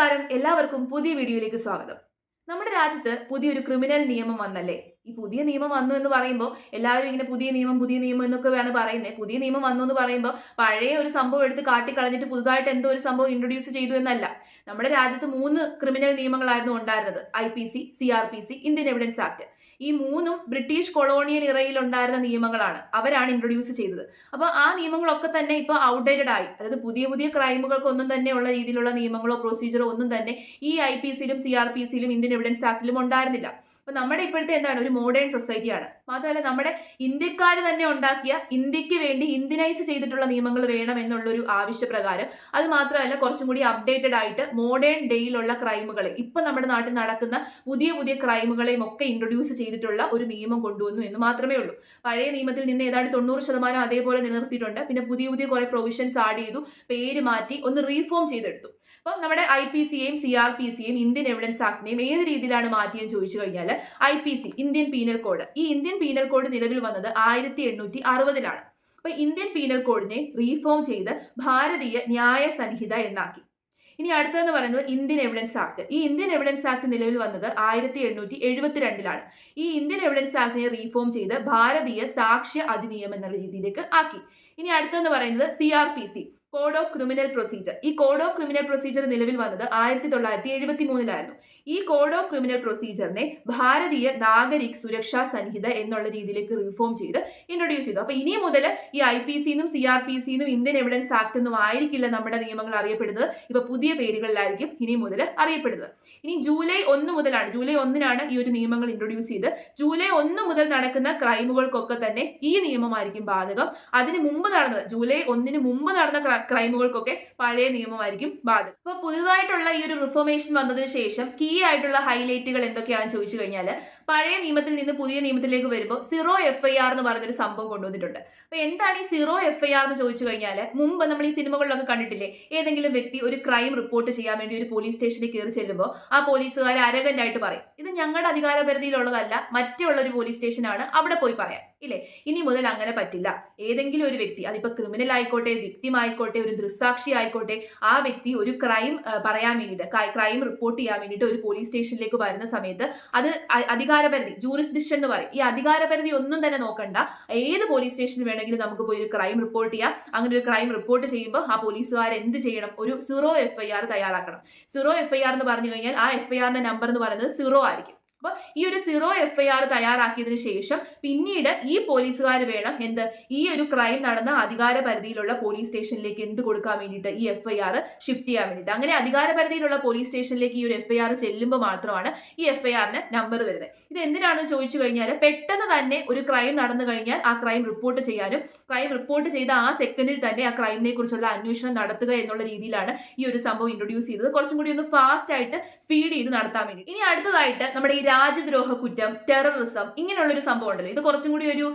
നമസ്കാരം. എല്ലാവർക്കും പുതിയ വീഡിയോയിലേക്ക് സ്വാഗതം. നമ്മുടെ രാജ്യത്ത് പുതിയൊരു ക്രിമിനൽ നിയമം വന്നല്ലേ? ഈ പുതിയ നിയമം വന്നു എന്ന് പറയുമ്പോൾ എല്ലാവരും ഇങ്ങനെ പുതിയ നിയമം പുതിയ നിയമം എന്നൊക്കെ വേണം പറയുന്നത് പുതിയ നിയമം വന്നു എന്ന് പറയുമ്പോൾ പഴയ ഒരു സംഭവം എടുത്ത് കാട്ടിക്കളഞ്ഞിട്ട് പുതുതായിട്ട് എന്തോ ഒരു സംഭവം ഇൻട്രൊഡ്യൂസ് ചെയ്തു എന്നല്ല. നമ്മുടെ രാജ്യത്ത് മൂന്ന് ക്രിമിനൽ നിയമങ്ങളായിരുന്നു ഉണ്ടായിരുന്നത്. I P C C R P C Indian evidence act. ഈ മൂന്നും ബ്രിട്ടീഷ് കൊളോണിയൽ ഇറയിൽ ഉണ്ടായിരുന്ന നിയമങ്ങളാണ്. അവരാണ് ഇൻട്രൊഡ്യൂസ് ചെയ്തത്. അപ്പോൾ ആ നിയമങ്ങളൊക്കെ തന്നെ ഇപ്പോൾ ഔട്ട്ഡേറ്റഡ് ആയി. അതായത് പുതിയ പുതിയ ക്രൈമുകൾക്കൊന്നും തന്നെ ഉള്ള രീതിയിലുള്ള നിയമങ്ങളോ പ്രൊസീജിയറോ ഒന്നും തന്നെ ഈ ഐ പി സിയിലും സി ആർ പി സിയിലും ഇന്ത്യൻ എവിഡൻസ് ആക്ടിലും ഉണ്ടായിരുന്നില്ല. അപ്പൊ നമ്മുടെ ഇപ്പോഴത്തെ എന്താണ്? ഒരു മോഡേൺ സൊസൈറ്റിയാണ് മാത്രമല്ല നമ്മുടെ ഇന്ത്യക്കാർ തന്നെ ഉണ്ടാക്കിയ ഇന്ത്യയ്ക്ക് വേണ്ടി ഇന്ത്യനൈസ് ചെയ്തിട്ടുള്ള നിയമങ്ങൾ വേണം എന്നുള്ളൊരു ആവശ്യപ്രകാരം. അത് മാത്രമല്ല കുറച്ചും കൂടി അപ്ഡേറ്റഡ് ആയിട്ട് മോഡേൺ ഡേയിലുള്ള ക്രൈമുകൾ ഇപ്പൊ നമ്മുടെ നാട്ടിൽ നടക്കുന്ന പുതിയ പുതിയ ക്രൈമുകളെയും ഒക്കെ ഇൻട്രൊഡ്യൂസ് ചെയ്തിട്ടുള്ള ഒരു നിയമം കൊണ്ടുവന്നു എന്ന് മാത്രമേ ഉള്ളൂ. പഴയ നിയമത്തിൽ നിന്ന് ഏതാണ്ട് തൊണ്ണൂറ് ശതമാനം അതേപോലെ നിലനിർത്തിയിട്ടുണ്ട്. പിന്നെ പുതിയ പുതിയ കുറെ പ്രൊവിഷൻസ് ആഡ് ചെയ്തു പേര് മാറ്റി ഒന്ന് റീഫോം ചെയ്തെടുത്തു. അപ്പോൾ നമ്മുടെ ഐ പി സിയെയും സി ആർ പി സിയെയും ഇന്ത്യൻ എവിഡൻസ് ആക്ടിനെയും ഏത് രീതിയിലാണ് മാറ്റിയെന്ന് ചോദിച്ചു കഴിഞ്ഞാൽ I P C Indian penal code ഈ ഇന്ത്യൻ പീനൽ കോഡ് നിലവിൽ വന്നത് ആയിരത്തി എണ്ണൂറ്റി അറുപതിലാണ് അപ്പൊ ഇന്ത്യൻ പീനൽ കോഡിനെ റീഫോം ചെയ്ത് ഭാരതീയ ന്യായ സംഹിത എന്നാക്കി. ഇനി അടുത്തതെന്ന് പറയുന്നത് ഇന്ത്യൻ എവിഡൻസ് ആക്ട് ഈ ഇന്ത്യൻ എവിഡൻസ് ആക്ട് നിലവിൽ വന്നത് ആയിരത്തി എണ്ണൂറ്റി എഴുപത്തിരണ്ടിലാണ് ഈ ഇന്ത്യൻ എവിഡൻസ് ആക്ടിനെ റീഫോം ചെയ്ത് ഭാരതീയ സാക്ഷ്യ അധിനിയമം എന്നുള്ള രീതിയിലേക്ക് ആക്കി. ഇനി അടുത്തെന്ന് പറയുന്നത് C R P C code of criminal procedure ഈ കോഡ് ഓഫ് ക്രിമിനൽ പ്രൊസീജിയർ നിലവിൽ വന്നത് ആയിരത്തി തൊള്ളായിരത്തി എഴുപത്തി മൂന്നിലായിരുന്നു ഈ കോഡ് ഓഫ് ക്രിമിനൽ പ്രൊസീജിയറിനെ ഭാരതീയ നാഗരിക് സുരക്ഷാ സംഹിത എന്നുള്ള രീതിയിലേക്ക് റിഫോം ചെയ്ത് ഇൻട്രൊഡ്യൂസ് ചെയ്തു. അപ്പൊ ഇനി മുതൽ ഈ ഐ പി സിന്നും സി ആർ പി സിന്നും ഇന്ത്യൻ എവിഡൻസ് ആക്ട് എന്നും ആയിരിക്കില്ല നമ്മുടെ നിയമങ്ങൾ അറിയപ്പെടുന്നത്. ഇപ്പൊ പുതിയ പേരുകളിലായിരിക്കും ഇനി മുതൽ അറിയപ്പെടുന്നത്. ഇനി ജൂലൈ ഒന്ന് മുതലാണ് ജൂലൈ ഒന്നിനാണ് ഈ ഒരു നിയമങ്ങൾ ഇൻട്രൊഡ്യൂസ് ചെയ്ത്. ജൂലൈ ഒന്ന് മുതൽ നടക്കുന്ന ക്രൈമുകൾക്കൊക്കെ തന്നെ ഈ നിയമമായിരിക്കും ബാധകം. അതിന് മുമ്പ് നടന്നത് ജൂലൈ ഒന്നിന് മുമ്പ് നടന്ന ക്രൈമുകൾക്കൊക്കെ പഴയ നിയമമായിരിക്കും ബാധകം. അപ്പോൾ പുതുതായിട്ടുള്ള ഈ ഒരു റിഫോർമേഷൻ വന്നതിന് ശേഷം കീ ആയിട്ടുള്ള ഹൈലൈറ്റുകൾ എന്തൊക്കെയാണെന്ന് ചോദിച്ചു കഴിഞ്ഞാൽ പഴയ നിയമത്തിൽ നിന്ന് പുതിയ നിയമത്തിലേക്ക് വരുമ്പോൾ സീറോ എഫ് ഐ ആർ എന്ന് പറയുന്നൊരു സംഭവം കൊണ്ടുവന്നിട്ടുണ്ട്. അപ്പൊ എന്താണ് ഈ സീറോ എഫ് ഐ ആർ എന്ന് ചോദിച്ചു കഴിഞ്ഞാൽ മുമ്പ് നമ്മൾ ഈ സിനിമകളിലൊക്കെ കണ്ടിട്ടില്ലേ? ഏതെങ്കിലും വ്യക്തി ഒരു ക്രൈം റിപ്പോർട്ട് ചെയ്യാൻ വേണ്ടി ഒരു പോലീസ് സ്റ്റേഷനിൽ കയറി ചെല്ലുമ്പോൾ ആ പോലീസുകാർ അരകന്റ് ആയിട്ട് പറയും ഇത് ഞങ്ങളുടെ അധികാര പരിധിയിലുള്ളതല്ല മറ്റുള്ള ഒരു പോലീസ് സ്റ്റേഷനാണ് അവിടെ പോയി പറയാം. ഇല്ലേ? ഇനി മുതൽ അങ്ങനെ പറ്റില്ല. ഏതെങ്കിലും ഒരു വ്യക്തി അതിപ്പോ ക്രിമിനൽ ആയിക്കോട്ടെ വിക്ടിം ആയിക്കോട്ടെ ഒരു ദൃസാക്ഷി ആയിക്കോട്ടെ ആ വ്യക്തി ഒരു ക്രൈം പറയാൻ വേണ്ടിയിട്ട് ക്രൈം റിപ്പോർട്ട് ചെയ്യാൻ വേണ്ടിയിട്ട് ഒരു പോലീസ് സ്റ്റേഷനിലേക്ക് വരുന്ന സമയത്ത് അത് അ- അധികാരപരിധി ജൂറിസ്ഡിക്ഷൻ എന്ന് പറയും. ഈ അധികാരപരിധി ഒന്നും തന്നെ നോക്കണ്ട. ഏത് പോലീസ് സ്റ്റേഷനിൽ വേണമെങ്കിലും നമുക്ക് പോയി ഒരു ക്രൈം റിപ്പോർട്ട് ചെയ്യാം. അങ്ങനെ ഒരു ക്രൈം റിപ്പോർട്ട് ചെയ്യുമ്പോൾ ആ പോലീസുകാർ എന്ത് ചെയ്യണം? ഒരു സീറോ എഫ് ഐ ആർ തയ്യാറാക്കണം. സീറോ എഫ് ഐ ആർ എന്ന് പറഞ്ഞു കഴിഞ്ഞാൽ ആ എഫ് ഐ ആറിന്റെ നമ്പർ എന്ന് പറയുന്നത് സീറോ ആയിരിക്കും. അപ്പൊ ഈ ഒരു സീറോ എഫ് ഐ ആർ തയ്യാറാക്കിയതിനു ശേഷം പിന്നീട് ഈ പോലീസുകാർ വേണം എന്ത്? ഈ ഒരു ക്രൈം നടന്ന അധികാര പരിധിയിലുള്ള പോലീസ് സ്റ്റേഷനിലേക്ക് എന്ത് കൊടുക്കാൻ വേണ്ടിയിട്ട് ഈ എഫ് ഐ ആർ ഷിഫ്റ്റ് ചെയ്യാൻ വേണ്ടിയിട്ട്. അങ്ങനെ അധികാര പരിധിയിലുള്ള പോലീസ് സ്റ്റേഷനിലേക്ക് ഈ ഒരു എഫ് ഐ ആർ ചെല്ലുമ്പോൾ മാത്രമാണ് ഈ എഫ് ഐ ആറിന് നമ്പർ വരുന്നത്. ഇത് എന്തിനാണെന്ന് ചോദിച്ചു കഴിഞ്ഞാൽ പെട്ടെന്ന് തന്നെ ഒരു ക്രൈം നടന്നു കഴിഞ്ഞാൽ ആ ക്രൈം റിപ്പോർട്ട് ചെയ്യാനും ക്രൈം റിപ്പോർട്ട് ചെയ്ത ആ സെക്കൻഡിൽ തന്നെ ആ ക്രൈമിനെ കുറിച്ചുള്ള അന്വേഷണം നടത്തുക എന്നുള്ള രീതിയിലാണ് ഈ ഒരു സംഭവം ഇൻട്രൊഡ്യൂസ് ചെയ്തത്. കുറച്ചും കൂടി ഒന്ന് ഫാസ്റ്റ് ആയിട്ട് സ്പീഡ് ചെയ്ത് നടത്താൻ വേണ്ടി. ഇനി അടുത്തതായിട്ട് നമ്മുടെ ഈ രാജ്യദ്രോഹ കുറ്റം ടെററിസം ഇങ്ങനെയുള്ള ഒരു സംഭവം ഉണ്ടല്ലോ ഇത് കുറച്ചും കൂടി ഒരു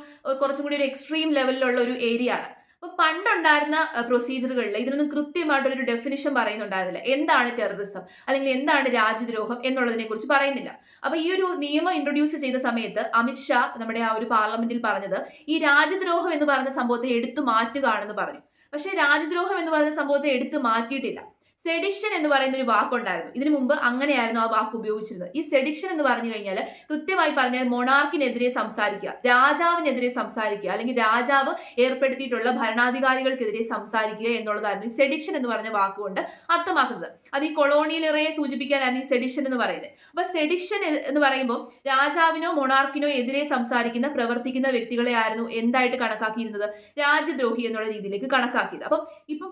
കുറച്ചും കൂടി ഒരു എക്സ്ട്രീം ലെവലിലുള്ള ഒരു ഏരിയ ആണ്. അപ്പൊ പണ്ടുണ്ടായിരുന്ന പ്രൊസീജിയറുകളിൽ ഇതിനൊന്നും കൃത്യമായിട്ടൊരു ഡെഫിനിഷൻ പറയുന്നുണ്ടായിരുന്നില്ല. എന്താണ് ടെററിസം അല്ലെങ്കിൽ എന്താണ് രാജ്യദ്രോഹം എന്നുള്ളതിനെ കുറിച്ച് പറയുന്നില്ല. അപ്പൊ ഈ ഒരു നിയമം ഇൻട്രൊഡ്യൂസ് ചെയ്ത സമയത്ത് അമിത്ഷാ നമ്മുടെ ആ ഒരു പാർലമെന്റിൽ പറഞ്ഞത് ഈ രാജ്യദ്രോഹം എന്ന് പറയുന്ന സംഭവത്തെ എടുത്തു മാറ്റുകയാണെന്ന് പറഞ്ഞു. പക്ഷേ രാജ്യദ്രോഹം എന്ന് പറയുന്ന സംഭവത്തെ എടുത്തു മാറ്റിയിട്ടില്ല. സെഡിഷൻ എന്ന് പറയുന്ന ഒരു വാക്കുണ്ടായിരുന്നു. ഇതിനു മുമ്പ് അങ്ങനെയായിരുന്നു ആ വാക്ക് ഉപയോഗിച്ചിരുന്നത്. ഈ സെഡിഷൻ എന്ന് പറഞ്ഞു കഴിഞ്ഞാൽ കൃത്യമായി പറഞ്ഞാൽ മൊണാർക്കിനെതിരെ സംസാരിക്കുക രാജാവിനെതിരെ സംസാരിക്കുക അല്ലെങ്കിൽ രാജാവ് ഏർപ്പെടുത്തിയിട്ടുള്ള ഭരണാധികാരികൾക്കെതിരെ സംസാരിക്കുക എന്നുള്ളതായിരുന്നു ഈ സെഡിഷൻ എന്ന് പറഞ്ഞ വാക്കുകൊണ്ട് അർത്ഥമാക്കുന്നത്. അത് ഈ കൊളോണിയൽ ഇറയെ സൂചിപ്പിക്കാനായിരുന്നു ഈ സെഡിഷൻ എന്ന് പറയുന്നത്. അപ്പൊ സെഡിഷൻ എന്ന് പറയുമ്പോൾ രാജാവിനോ മൊണാർക്കിനോ എതിരെ സംസാരിക്കുന്ന പ്രവർത്തിക്കുന്ന വ്യക്തികളെ ആയിരുന്നു എന്തായിട്ട് കണക്കാക്കിയിരുന്നത്? രാജ്യദ്രോഹി എന്നുള്ള രീതിയിലേക്ക് കണക്കാക്കിയത്. അപ്പം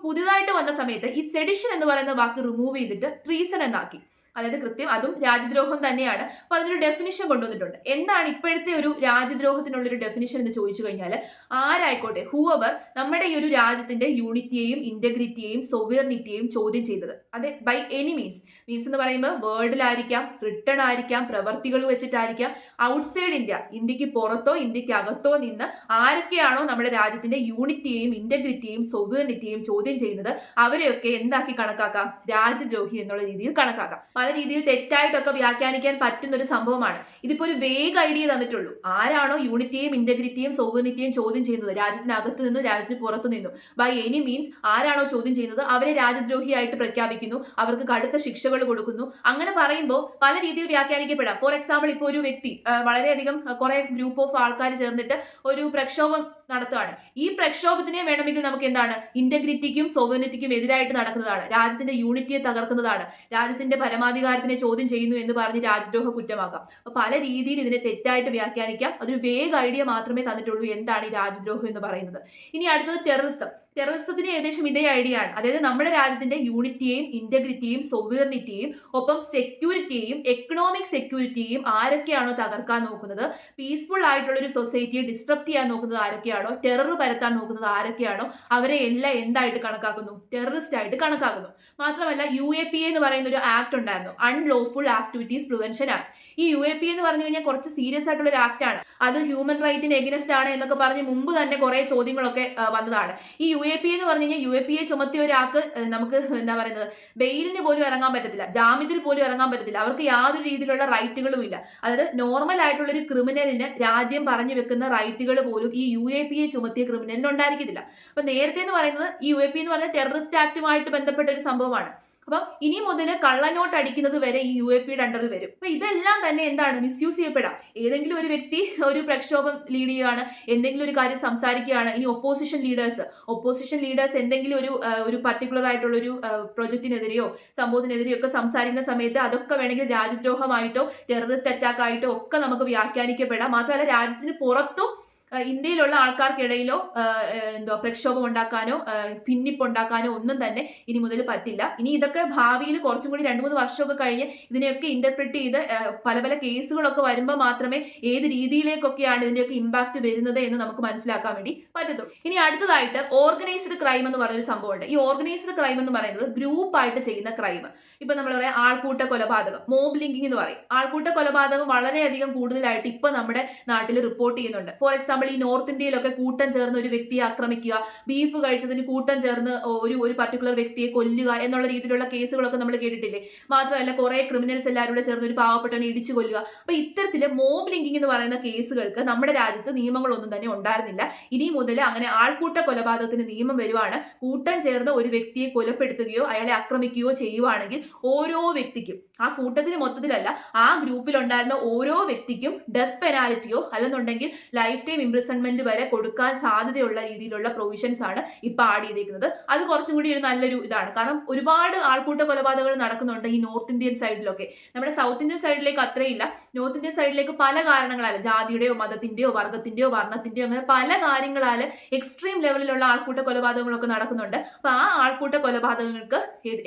പുതിയതായിട്ട് വന്ന സമയത്ത് ഈ സെഡിഷൻ എന്ന് പറയുന്ന വാക്ക് റിമൂവ് ചെയ്തിട്ട് ട്രീസൺ എന്നാക്കി. അതായത് കൃത്യം അതും രാജ്യദ്രോഹം തന്നെയാണ്. അപ്പൊ അതിനൊരു ഡെഫിനിഷൻ കൊണ്ടുവന്നിട്ടുണ്ട്. എന്താണ് ഇപ്പോഴത്തെ ഒരു രാജ്യദ്രോഹത്തിനുള്ള ഒരു ഡെഫിനിഷൻ എന്ന് ചോദിച്ചു കഴിഞ്ഞാൽ ആരായിക്കോട്ടെ ഹൂവർ നമ്മുടെ ഈ ഒരു രാജ്യത്തിന്റെ യൂണിറ്റിയെയും ഇന്റഗ്രിറ്റിയെയും സൊവേർണിറ്റിയെയും ചോദ്യം ചെയ്തത്. അതെ ബൈ എനി മീൻസ് മീൻസ് എന്ന് പറയുമ്പോൾ വേർഡിലായിരിക്കാം റിട്ടേൺ ആയിരിക്കാം പ്രവർത്തികൾ വെച്ചിട്ടായിരിക്കാം. ഔട്ട്സൈഡ് ഇന്ത്യ ഇന്ത്യയ്ക്ക് പുറത്തോ ഇന്ത്യയ്ക്ക് അകത്തോ നിന്ന് ആരൊക്കെയാണോ നമ്മുടെ രാജ്യത്തിന്റെ യൂണിറ്റിയെയും ഇന്റഗ്രിറ്റിയെയും സൊവേർണിറ്റിയെയും ചോദ്യം ചെയ്യുന്നത് അവരെയൊക്കെ എന്താക്കി കണക്കാക്കാം? രാജ്യദ്രോഹി എന്നുള്ള രീതിയിൽ കണക്കാക്കാം. പല രീതിയിൽ തെറ്റായിട്ടൊക്കെ വ്യാഖ്യാനിക്കാൻ പറ്റുന്ന ഒരു സംഭവമാണ്. ഇതിപ്പോ ഒരു വേഗ ഐഡിയ തന്നിട്ടുള്ളൂ. ആരാണോ യൂണിറ്റിയെയും ഇന്റഗ്രിറ്റിയും സോവറിനിറ്റിയും ചോദ്യം ചെയ്യുന്നത്? രാജ്യത്തിനകത്ത് നിന്നും രാജ്യത്തിന് പുറത്തു നിന്നും. ബൈ എനി മീൻസ് ആരാണോ ചോദ്യം ചെയ്യുന്നത്? അവരെ രാജ്യദ്രോഹിയായിട്ട് പ്രഖ്യാപിക്കുന്നു. അവർക്ക് കടുത്ത ശിക്ഷകൾ കൊടുക്കുന്നു. അങ്ങനെ പറയുമ്പോൾ പല രീതിയിൽ വ്യാഖ്യാനിക്കപ്പെടാം. ഫോർ എക്സാമ്പിൾ ഇപ്പോൾ ഒരു വ്യക്തി വളരെയധികം കുറെ ഗ്രൂപ്പ് ഓഫ് ആൾക്കാർ ചേർന്നിട്ട് ഒരു പ്രക്ഷോഭം നടത്തുകയാണ്. ഈ പ്രക്ഷോഭത്തിനെ വേണമെങ്കിൽ നമുക്ക് എന്താണ്? ഇന്റഗ്രിറ്റിക്കും സോവറിനിറ്റിക്കും എതിരായിട്ട് നടക്കുന്നതാണ്. രാജ്യത്തിന്റെ യൂണിറ്റിയെ തകർക്കുന്നതാണ്. രാജ്യത്തിന്റെ പരമാധികാരത്തിനെ ചോദ്യം ചെയ്യുന്നു എന്ന് പറഞ്ഞ് രാജ്യദ്രോഹ കുറ്റമാക്കാം. അപ്പൊ പല രീതിയിൽ ഇതിനെ തെറ്റായിട്ട് വ്യാഖ്യാനിക്കാം. അതൊരു വേഗ ഐഡിയ മാത്രമേ തന്നിട്ടുള്ളൂ. എന്താണ് ഈ രാജ്യദ്രോഹം എന്ന് പറയുന്നത്. ഇനി അടുത്തത് ടെററിസം ടെററിസത്തിന് ഏകദേശം ഇതേ ഐഡിയ ആണ്. അതായത് നമ്മുടെ രാജ്യത്തിന്റെ യൂണിറ്റിയെയും ഇന്റഗ്രിറ്റിയും സൊവറിനിറ്റിയെയും ഒപ്പം സെക്യൂരിറ്റിയെയും എക്കണോമിക് സെക്യൂരിറ്റിയെയും ആരൊക്കെയാണോ തകർക്കാൻ നോക്കുന്നത്? പീസ്ഫുൾ ആയിട്ടുള്ള ഒരു സൊസൈറ്റിയെ ഡിസ്ട്രപ്റ്റ് ചെയ്യാൻ നോക്കുന്നത് ആരൊക്കെയാണോ? ടെറർ പരത്താൻ നോക്കുന്നത് ആരൊക്കെയാണോ? അവരെ എല്ലാം എന്തായിട്ട് കണക്കാക്കുന്നു? ടെററിസ്റ്റ് ആയിട്ട് കണക്കാക്കുന്നു. മാത്രമല്ല യു എ പി എന്ന് പറയുന്ന ഒരു ആക്ട് ഉണ്ടായിരുന്നു. അൺലോഫുൾ ആക്ടിവിറ്റീസ് പ്രിവെൻഷൻ ആക്ട് ഈ യു എ പി എന്ന് പറഞ്ഞു കഴിഞ്ഞാൽ കുറച്ച് സീരിയസ് ആയിട്ടുള്ള ഒരു ആക്ട് ആണ്. അത് ഹ്യൂമൻ റൈറ്റിന് എഗനസ്റ്റ് ആണ് എന്നൊക്കെ പറഞ്ഞ് മുമ്പ് തന്നെ കുറെ ചോദ്യങ്ങളൊക്കെ വന്നതാണ്. ഈ യു എ പി എന്ന് പറഞ്ഞു കഴിഞ്ഞാൽ യു എ പി എ ചുമത്തിയ ഒരാൾക്ക് നമുക്ക് എന്താ പറയുന്നത്? ബെയിലിന് പോലും ഇറങ്ങാൻ പറ്റത്തില്ല. ജാമ്യത്തിൽ പോലും ഇറങ്ങാൻ പറ്റത്തില്ല. അവർക്ക് യാതൊരു രീതിയിലുള്ള റൈറ്റുകളും ഇല്ല. അതായത് നോർമൽ ആയിട്ടുള്ള ഒരു ക്രിമിനലിന് രാജ്യം പറഞ്ഞു വെക്കുന്ന റൈറ്റുകൾ പോലും ഈ യു എ പി എ ചുമത്തിയ ക്രിമിനലിന് ഉണ്ടായിരിക്കത്തില്ല. അപ്പൊ നേരത്തെ എന്ന് പറയുന്നത് ഈ യു എ പി എന്ന് പറഞ്ഞാൽ ടെററിസ്റ്റ് ആക്ടുമായിട്ട് ബന്ധപ്പെട്ട ഒരു സംഭവമാണ്. അപ്പം ഇനി മുതൽ കള്ളനോട്ട് അടിക്കുന്നത് വരെ ഈ യു എ പിയുടെ അണ്ടറിൽ വരും. അപ്പൊ ഇതെല്ലാം തന്നെ എന്താണ്? മിസ്യൂസ് ചെയ്യപ്പെടാം. ഏതെങ്കിലും ഒരു വ്യക്തി ഒരു പ്രക്ഷോഭം ലീഡ് ചെയ്യുകയാണ് എന്തെങ്കിലും ഒരു കാര്യം സംസാരിക്കുകയാണ് ഇനി ഒപ്പോസിഷൻ ലീഡേഴ്സ് ഒപ്പോസിഷൻ ലീഡേഴ്സ് എന്തെങ്കിലും ഒരു ഒരു പർട്ടിക്കുലർ ആയിട്ടുള്ള ഒരു പ്രൊജക്റ്റിനെതിരെയോ സംഭവത്തിനെതിരെയോ ഒക്കെ സംസാരിക്കുന്ന സമയത്ത് അതൊക്കെ വേണമെങ്കിൽ രാജ്യദ്രോഹമായിട്ടോ ടെററിസ്റ്റ് അറ്റാക്കായിട്ടോ ഒക്കെ നമുക്ക് വ്യാഖ്യാനിക്കപ്പെടാം. മാത്രമല്ല രാജ്യത്തിന് പുറത്തും ഇന്ത്യയിലുള്ള ആൾക്കാർക്കിടയിലോ എന്തോ പ്രക്ഷോഭം ഉണ്ടാക്കാനോ ഭിന്നിപ്പുണ്ടാക്കാനോ ഒന്നും തന്നെ ഇനി മുതൽ പറ്റില്ല. ഇനി ഇതൊക്കെ ഭാവിയിൽ കുറച്ചും കൂടി രണ്ട് മൂന്ന് വർഷമൊക്കെ കഴിഞ്ഞ് ഇതിനെയൊക്കെ ഇന്റർപ്രിറ്റ് ചെയ്ത് പല പല കേസുകളൊക്കെ വരുമ്പോൾ മാത്രമേ ഏത് രീതിയിലേക്കൊക്കെയാണ് ഇതിന്റെയൊക്കെ ഇമ്പാക്ട് വരുന്നത് എന്ന് നമുക്ക് മനസ്സിലാക്കാൻ വേണ്ടി പറ്റത്തുള്ളൂ. ഇനി അടുത്തതായിട്ട് ഓർഗനൈസ്ഡ് ക്രൈം എന്ന് പറയുന്ന ഒരു സംഭവമുണ്ട്. ഈ ഓർഗനൈസ്ഡ് ക്രൈം എന്ന് പറയുന്നത് ഗ്രൂപ്പായിട്ട് ചെയ്യുന്ന ക്രൈം ഇപ്പൊ നമ്മൾ പറയാം ആൾക്കൂട്ട കൊലപാതകം മോബ് ലിങ്കിങ് എന്ന് പറയും. ആൾക്കൂട്ട കൊലപാതകം വളരെയധികം കൂടുതലായിട്ട് ഇപ്പൊ നമ്മുടെ നാട്ടിൽ റിപ്പോർട്ട് ചെയ്യുന്നുണ്ട്. ഫോർ എക്സാമ്പിൾ ഈ നോർത്ത് ഇന്ത്യയിലൊക്കെ കൂട്ടം ചേർന്ന് ഒരു വ്യക്തിയെ ആക്രമിക്കുക ബീഫ് കഴിച്ചതിന് കൂട്ടം ചേർന്ന് ഒരു ഒരു പർട്ടിക്കുലർ വ്യക്തിയെ കൊല്ലുക എന്നുള്ള രീതിയിലുള്ള കേസുകളൊക്കെ നമ്മൾ കേട്ടിട്ടില്ലേ? മാത്രമല്ല കുറെ ക്രിമിനൽസ് എല്ലാവരും കൂടെ ചേർന്ന് ഒരു പാവപ്പെട്ടവനെ ഇടിച്ചു കൊല്ലുക. അപ്പൊ ഇത്തരത്തിൽ മോബ് ലിങ്കിങ് എന്ന് പറയുന്ന കേസുകൾക്ക് നമ്മുടെ രാജ്യത്ത് നിയമങ്ങളൊന്നും തന്നെ ഉണ്ടായിരുന്നില്ല. ഇനി മുതൽ അങ്ങനെ ആൾക്കൂട്ട കൊലപാതകത്തിന് നിയമം വരുവാണ്. കൂട്ടം ചേർന്ന് ഒരു വ്യക്തിയെ കൊലപ്പെടുത്തുകയോ അയാളെ ആക്രമിക്കുകയോ ചെയ്യുവാണെങ്കിൽ ഓരോ വ്യക്തിക്കും ആ കൂട്ടത്തിന് മൊത്തത്തിലല്ല ആ ഗ്രൂപ്പിലുണ്ടായിരുന്ന ഓരോ വ്യക്തിക്കും ഡെത്ത് പെനാലിറ്റിയോ അല്ലെന്നുണ്ടെങ്കിൽ ലൈഫ് ടൈം ഇംപ്രിസൺമെന്റ് വരെ കൊടുക്കാൻ സാധ്യതയുള്ള രീതിയിലുള്ള പ്രൊവിഷൻസ് ആണ് ഇപ്പൊ ആഡ് ചെയ്തിരിക്കുന്നത് അത് കുറച്ചും കൂടി ഒരു നല്ലൊരു ഇതാണ്. കാരണം ഒരുപാട് ആൾക്കൂട്ട കൊലപാതകങ്ങൾ നടക്കുന്നുണ്ട് ഈ നോർത്ത് ഇന്ത്യൻ സൈഡിലൊക്കെ നമ്മുടെ സൗത്ത് ഇന്ത്യൻ സൈഡിലേക്ക് അത്രയില്ല. നോർത്ത് ഇന്ത്യൻ സൈഡിലേക്ക് പല കാരണങ്ങളാൽ ജാതിയുടെയോ മതത്തിന്റെയോ വർഗത്തിന്റെയോ വർണത്തിന്റെയോ അങ്ങനെ പല കാര്യങ്ങളാൽ എക്സ്ട്രീം ലെവലിലുള്ള ആൾക്കൂട്ട കൊലപാതകങ്ങളൊക്കെ നടക്കുന്നുണ്ട്. അപ്പൊ ആ ആൾക്കൂട്ട കൊലപാതകങ്ങൾക്ക്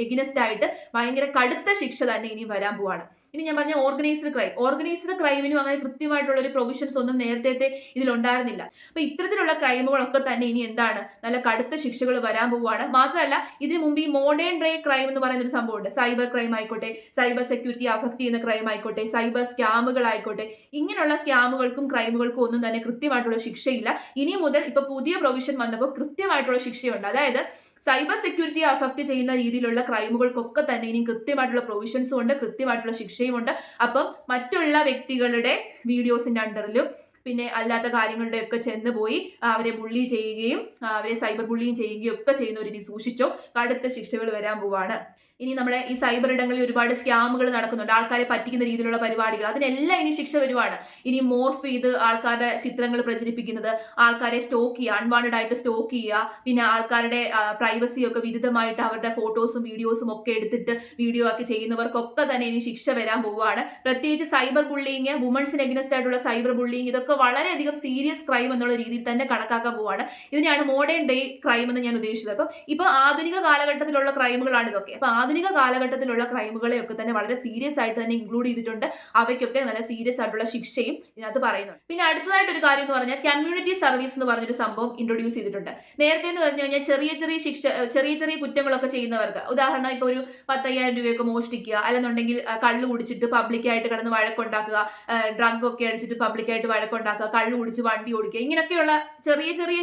എഗിനസ്റ്റ് ആയിട്ട് ഭയങ്കര കടുത്ത ശിക്ഷ തന്നെ ഇനി വരാൻ പോവാണ്. ഇനി ഞാൻ പറഞ്ഞ ഓർഗനൈസ്ഡ് ക്രൈം ഓർഗനൈസ്ഡ് ക്രൈമിനും അങ്ങനെ കൃത്യമായിട്ടുള്ള ഒരു പ്രൊവിഷൻസ് ഒന്നും നേരത്തെ ഇതിലുണ്ടായിരുന്നില്ല. അപ്പൊ ഇത്തരത്തിലുള്ള ക്രൈമുകളൊക്കെ തന്നെ ഇനി എന്താണ്? നല്ല കടുത്ത ശിക്ഷകൾ വരാൻ പോവുകയാണ് മാത്രമല്ല ഇതിനു മുമ്പ് ഈ മോഡേൺ ഡേ ക്രൈം എന്ന് പറയുന്ന ഒരു സംഭവമുണ്ട്. സൈബർ ക്രൈം ആയിക്കോട്ടെ സൈബർ സെക്യൂരിറ്റി അഫക്ട് ചെയ്യുന്ന ക്രൈം ആയിക്കോട്ടെ സൈബർ സ്കാമുകൾ ആയിക്കോട്ടെ ഇങ്ങനെയുള്ള സ്കാമുകൾക്കും ക്രൈമുകൾക്കും ഒന്നും തന്നെ കൃത്യമായിട്ടുള്ള ശിക്ഷയില്ല. ഇനി മുതൽ ഇപ്പൊ പുതിയ പ്രൊവിഷൻ വന്നപ്പോൾ കൃത്യമായിട്ടുള്ള ശിക്ഷയുണ്ട്. അതായത് സൈബർ സെക്യൂരിറ്റിയെ അഫക്ട് ചെയ്യുന്ന രീതിയിലുള്ള ക്രൈമുകൾക്കൊക്കെ തന്നെ ഇനി കൃത്യമായിട്ടുള്ള പ്രൊവിഷൻസും ഉണ്ട് കൃത്യമായിട്ടുള്ള ശിക്ഷയും ഉണ്ട്. അപ്പം മറ്റുള്ള വ്യക്തികളുടെ വീഡിയോസിന്റെ അണ്ടറിലും പിന്നെ അല്ലാത്ത കാര്യങ്ങളുടെ ഒക്കെ ചെന്ന് പോയി അവരെ ബുള്ളി ചെയ്യുകയും അവരെ സൈബർ ബുള്ളിയും ചെയ്യുകയും ഒക്കെ ചെയ്യുന്നവരിനി സൂക്ഷിച്ചോ? കടുത്ത ശിക്ഷകൾ വരാൻ പോവാണ്. ഇനി നമ്മുടെ ഈ സൈബർ ഇടങ്ങളിൽ ഒരുപാട് സ്കാമുകൾ നടക്കുന്നുണ്ട്. ആൾക്കാരെ പറ്റിക്കുന്ന രീതിയിലുള്ള പരിപാടികൾ. അതിനെല്ലാം ഇനി ശിക്ഷ വരുവാണ്. ഇനി മോർഫ് ചെയ്ത് ആൾക്കാരുടെ ചിത്രങ്ങൾ പ്രചരിപ്പിക്കുന്നത് ആൾക്കാരെ സ്റ്റോക്ക് ചെയ്യുക അൺവാണ്ടഡ് ആയിട്ട് സ്റ്റോക്ക് ചെയ്യുക പിന്നെ ആൾക്കാരുടെ പ്രൈവസി ഒക്കെ വിരുദ്ധമായിട്ട് അവരുടെ ഫോട്ടോസും വീഡിയോസും ഒക്കെ എടുത്തിട്ട് വീഡിയോ ആക്കി ചെയ്യുന്നവർക്കൊക്കെ തന്നെ ഇനി ശിക്ഷ വരാൻ പോവുകയാണ്. പ്രത്യേകിച്ച് സൈബർ ബുള്ളിങ് വുമൺസിന് എഗ്നസ്റ്റ് ആയിട്ടുള്ള സൈബർ ബുള്ളിങ് ഇതൊക്കെ വളരെയധികം സീരിയസ് ക്രൈം എന്നുള്ള രീതിയിൽ തന്നെ കണക്കാക്കാൻ പോവുകയാണ്. ഇതിനെയാണ് മോഡേൺ ഡേ ക്രൈം എന്ന് ഞാൻ ഉദ്ദേശിച്ചത്. അപ്പം ഇപ്പൊ ആധുനിക കാലഘട്ടത്തിലുള്ള ക്രൈമുകളാണ് ഇതൊക്കെ. അപ്പൊ ആധുനിക കാലഘട്ടത്തിലുള്ള ക്രൈമുകളെ ഒക്കെ തന്നെ വളരെ സീരിയസ് ആയിട്ട് തന്നെ ഇൻക്ലൂഡ് ചെയ്തിട്ടുണ്ട്. അവയ്ക്കൊക്കെ നല്ല സീരിയസ് ആയിട്ടുള്ള ശിക്ഷയും ഇതിനകത്ത് പറയുന്നുണ്ട്. പിന്നെ അടുത്തതായിട്ട് ഒരു കാര്യം എന്ന് പറഞ്ഞാൽ കമ്മ്യൂണിറ്റി സർവീസ് എന്ന് പറഞ്ഞൊരു സംഭവം ഇൻട്രൊഡ്യൂസ് ചെയ്തിട്ടുണ്ട്. നേരത്തെ എന്ന് പറഞ്ഞു കഴിഞ്ഞാൽ ചെറിയ ചെറിയ ശിക്ഷ ചെറിയ ചെറിയ കുറ്റങ്ങളൊക്കെ ചെയ്യുന്നവർക്ക് ഉദാഹരണം ഇപ്പൊ ഒരു പത്തയ്യായിരം രൂപയൊക്കെ മോഷ്ടിക്കുക അല്ലെന്നുണ്ടെങ്കിൽ കള്ള് കുടിച്ചിട്ട് പബ്ലിക്കായിട്ട് കിടന്ന് വഴക്കുണ്ടാക്കുക ഡ്രഗ് ഒക്കെ അടിച്ചിട്ട് പബ്ലിക്കായിട്ട് വഴക്കുണ്ടാക്കുക കള്ള് കുടിച്ച് വണ്ടി ഓടിക്കുക ഇങ്ങനെയൊക്കെയുള്ള ചെറിയ ചെറിയ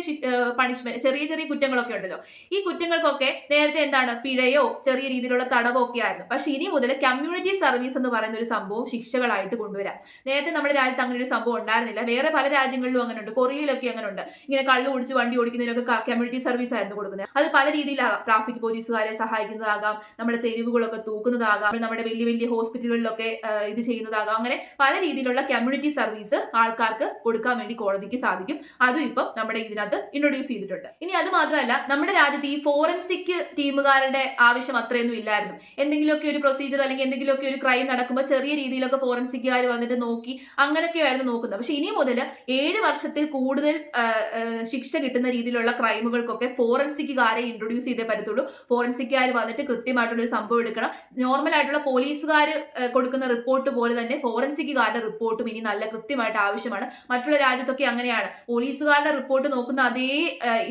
പണിഷ്മെന്റ് ചെറിയ ചെറിയ കുറ്റങ്ങളൊക്കെ ഉണ്ടല്ലോ. ഈ കുറ്റങ്ങൾക്കൊക്കെ നേരത്തെ എന്താണ് പിഴയോ ചെറിയ രീതിയിലുള്ള രീതിയിലുള്ള തടവൊക്കെ ആയിരുന്നു. പക്ഷെ ഇനി മുതൽ കമ്മ്യൂണിറ്റി സർവീസ് എന്ന് പറയുന്ന ഒരു സംഭവം ശിക്ഷകളായിട്ട് കൊണ്ടുവരാം. നേരത്തെ നമ്മുടെ രാജ്യത്ത് അങ്ങനെ ഒരു സംഭവം ഉണ്ടായിരുന്നില്ല. വേറെ പല രാജ്യങ്ങളിലും അങ്ങനെ ഉണ്ട് കൊറിയയിലൊക്കെ അങ്ങനെ ഉണ്ട് ഇങ്ങനെ കള്ളു കുടിച്ച് വണ്ടി ഓടിക്കുന്നതിനൊക്കെ കമ്മ്യൂണിറ്റി സർവീസ് ആയിരുന്നു കൊടുക്കുന്നത്. അത് പല രീതിയിലാകാം ട്രാഫിക് പോലീസുകാരെ സഹായിക്കുന്നതാകാം. നമ്മുടെ തെരുവുകളൊക്കെ തൂക്കുന്നതാകാം. നമ്മുടെ വലിയ വലിയ ഹോസ്പിറ്റലുകളിലൊക്കെ ഇത് ചെയ്യുന്നതാകാം. അങ്ങനെ പല രീതിയിലുള്ള കമ്മ്യൂണിറ്റി സർവീസ് ആൾക്കാർക്ക് കൊടുക്കാൻ വേണ്ടി കോടതിക്ക് സാധിക്കും. അതും ഇപ്പം നമ്മുടെ ഇതിനകത്ത് ഇൻട്രൊഡ്യൂസ് ചെയ്തിട്ടുണ്ട്. ഇനി അത് മാത്രമല്ല നമ്മുടെ രാജ്യത്ത് ഈ ഫോറൻസിക് ടീമുകാരുടെ ആവശ്യം അത്രയൊന്നും ഇല്ലായിരുന്നു. എന്തെങ്കിലുമൊക്കെ ഒരു പ്രൊസീജിയർ അല്ലെങ്കിൽ എന്തെങ്കിലുമൊക്കെ ഒരു ക്രൈം നടക്കുമ്പോൾ ചെറിയ രീതിയിലൊക്കെ ഫോറൻസിക്കുകാർ വന്നിട്ട് നോക്കി അങ്ങനെയൊക്കെയായിരുന്നു നോക്കുന്നത്. പക്ഷെ ഇനി മുതൽ ഏഴ് വർഷത്തിൽ കൂടുതൽ ശിക്ഷ കിട്ടുന്ന രീതിയിലുള്ള ക്രൈമുകൾക്കൊക്കെ ഫോറൻസിക്കുകാരെ ഇൻട്രൊഡ്യൂസ് ചെയ്തേ പറ്റത്തുള്ളൂ. ഫോറൻസിക്കുകാർ വന്നിട്ട് കൃത്യമായിട്ടുള്ള ഒരു സംഭവം എടുക്കണം. നോർമൽ ആയിട്ടുള്ള പോലീസുകാർ കൊടുക്കുന്ന റിപ്പോർട്ട് പോലെ തന്നെ ഫോറൻസിക്കുകാരുടെ റിപ്പോർട്ടും ഇനി നല്ല കൃത്യമായിട്ട് ആവശ്യമാണ്. മറ്റുള്ള രാജ്യത്തൊക്കെ അങ്ങനെയാണ്. പോലീസുകാരുടെ റിപ്പോർട്ട് നോക്കുന്ന അതേ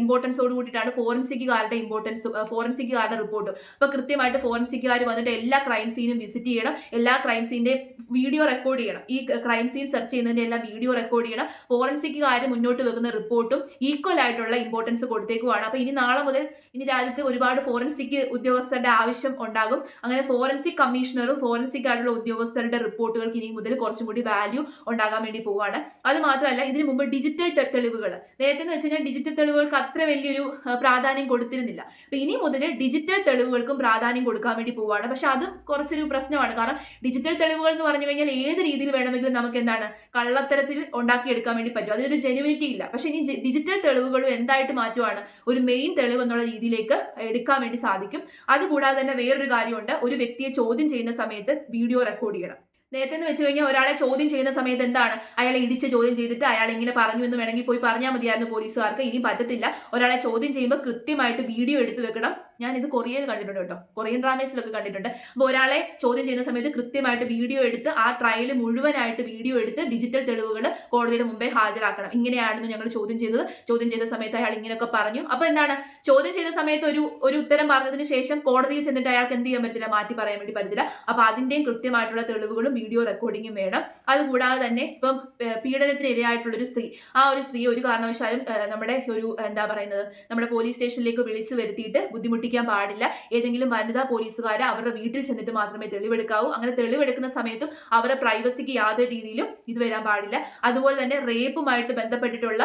ഇമ്പോർട്ടൻസോട് കൂടിയിട്ടാണ് ഫോറൻസിക്കുകാരുടെ ഇമ്പോർട്ടൻസ് ഫോറൻസിക്കുകാരുടെ റിപ്പോർട്ടും അപ്പൊ കൃത്യമായിട്ട് ഫോറൻസിക്കുകാർ വന്നിട്ട് എല്ലാ ക്രൈം സീനും വിസിറ്റ് ചെയ്യണം. എല്ലാ ക്രൈം സീന്റെ വീഡിയോ റെക്കോർഡ് ചെയ്യണം. ഈ ക്രൈം സീൻ സെർച്ച് ചെയ്യുന്നതിന്റെ എല്ലാ വീഡിയോ റെക്കോർഡ് ചെയ്യണം. ഫോറൻസിക്കുകാർ മുന്നോട്ട് വെക്കുന്ന റിപ്പോർട്ടും ഈക്വൽ ആയിട്ടുള്ള ഇമ്പോർട്ടൻസ് കൊടുത്തേക്കുവാണ്. അപ്പോൾ ഇനി നാളെ മുതൽ ഇനി രാജ്യത്ത് ഒരുപാട് ഫോറൻസിക് ഉദ്യോഗസ്ഥരുടെ ആവശ്യം ഉണ്ടാകും. അങ്ങനെ ഫോറൻസിക് കമ്മീഷണറും ഫോറൻസിക് ആയിട്ടുള്ള ഉദ്യോഗസ്ഥരുടെ റിപ്പോർട്ടുകൾക്ക് ഇനി മുതൽ കുറച്ചും കൂടി വാല്യൂ ഉണ്ടാകാൻ വേണ്ടി പോവാണ്. അത് മാത്രമല്ല ഇതിനു മുമ്പ് ഡിജിറ്റൽ തെളിവുകൾ. നേരത്തെ എന്ന് വെച്ച് കഴിഞ്ഞാൽ ഡിജിറ്റൽ തെളിവുകൾക്ക് അത്ര വലിയൊരു പ്രാധാന്യം കൊടുത്തിരുന്നില്ല. അപ്പൊ ഇനി മുതൽ ഡിജിറ്റൽ തെളിവുകൾക്കും പ്രാധാന്യം കൊടുക്കാൻ വേണ്ടി പോവാണ്. പക്ഷെ അത് കുറച്ചൊരു പ്രശ്നമാണ്. കാരണം ഡിജിറ്റൽ തെളിവുകൾ എന്ന് പറഞ്ഞു കഴിഞ്ഞാൽ ഏത് രീതിയിൽ വേണമെങ്കിലും നമുക്ക് എന്താണ് കള്ളത്തരത്തിൽ ഉണ്ടാക്കിയെടുക്കാൻ വേണ്ടി പറ്റും. അതിനൊരു ജെനുവിനിറ്റി ഇല്ല. പക്ഷെ ഇനി ഡിജിറ്റൽ തെളിവുകളും എന്തായിട്ട് മാറ്റുവാണ്? ഒരു മെയിൻ തെളിവ് എന്നുള്ള രീതിയിലേക്ക് എടുക്കാൻ വേണ്ടി സാധിക്കും. അതുകൂടാതെ തന്നെ വേറൊരു കാര്യമുണ്ട്. ഒരു വ്യക്തിയെ ചോദ്യം ചെയ്യുന്ന സമയത്ത് വീഡിയോ റെക്കോർഡ് ചെയ്യണം. നേരത്തെ എന്ന് വെച്ച് കഴിഞ്ഞാൽ ഒരാളെ ചോദ്യം ചെയ്യുന്ന സമയത്ത് എന്താണ്? അയാളെ ഇടിച്ച് ചോദ്യം ചെയ്തിട്ട് അയാൾ ഇങ്ങനെ പറഞ്ഞു എന്ന് വേണമെങ്കിൽ പോയി പറഞ്ഞാൽ മതിയായിരുന്നു പോലീസുകാർക്ക്. ഇനി പറ്റത്തില്ല. ഒരാളെ ചോദ്യം ചെയ്യുമ്പോൾ കൃത്യമായിട്ട് വീഡിയോ എടുത്തു വെക്കണം. ഞാൻ ഇത് കൊറിയയിൽ കണ്ടിട്ടുണ്ട് കേട്ടോ. കൊറിയൻ ഡ്രാമേസിലൊക്കെ കണ്ടിട്ടുണ്ട്. അപ്പോൾ ഒരാളെ ചോദ്യം ചെയ്യുന്ന സമയത്ത് കൃത്യമായിട്ട് വീഡിയോ എടുത്ത് ആ ട്രയൽ മുഴുവനായിട്ട് വീഡിയോ എടുത്ത് ഡിജിറ്റൽ തെളിവുകൾ കോടതിയുടെ മുമ്പേ ഹാജരാക്കണം. ഇങ്ങനെയായിരുന്നു ഞങ്ങൾ ചോദ്യം ചെയ്തത്. ചോദ്യം ചെയ്ത സമയത്ത് അയാൾ ഇങ്ങനെയൊക്കെ പറഞ്ഞു. അപ്പോൾ എന്താണ്? ചോദ്യം ചെയ്ത സമയത്ത് ഒരു ഒരു ഉത്തരം പറഞ്ഞതിന് ശേഷം കോടതിയിൽ ചെന്നിട്ട് അയാൾക്ക് എന്ത് ചെയ്യാൻ പറ്റില്ല? മാറ്റി പറയാൻ വേണ്ടി പറ്റില്ല. അപ്പോൾ അതിന്റെയും കൃത്യമായിട്ടുള്ള തെളിവുകളും വീഡിയോ റെക്കോർഡിങ്ങും വേണം. അതുകൂടാതെ തന്നെ ഇപ്പം പീഡനത്തിനിരയായിട്ടുള്ളൊരു ഒരു സ്ത്രീ. ആ ഒരു സ്ത്രീ ഒരു കാരണവശാലും നമ്മുടെ ഒരു എന്താ പറയുന്നത് നമ്മുടെ പോലീസ് സ്റ്റേഷനിലേക്ക് വിളിച്ചു വരുത്തിയിട്ട് ബുദ്ധിമുട്ടിക്കാൻ പാടില്ല. ഏതെങ്കിലും വനിതാ പോലീസുകാർ അവരുടെ വീട്ടിൽ ചെന്നിട്ട് മാത്രമേ തെളിവെടുക്കാവൂ. അങ്ങനെ തെളിവെടുക്കുന്ന സമയത്തും അവരുടെ പ്രൈവസിക്ക് യാതൊരു രീതിയിലും ഇത് വരാൻ പാടില്ല. അതുപോലെ തന്നെ റേപ്പുമായിട്ട് ബന്ധപ്പെട്ടിട്ടുള്ള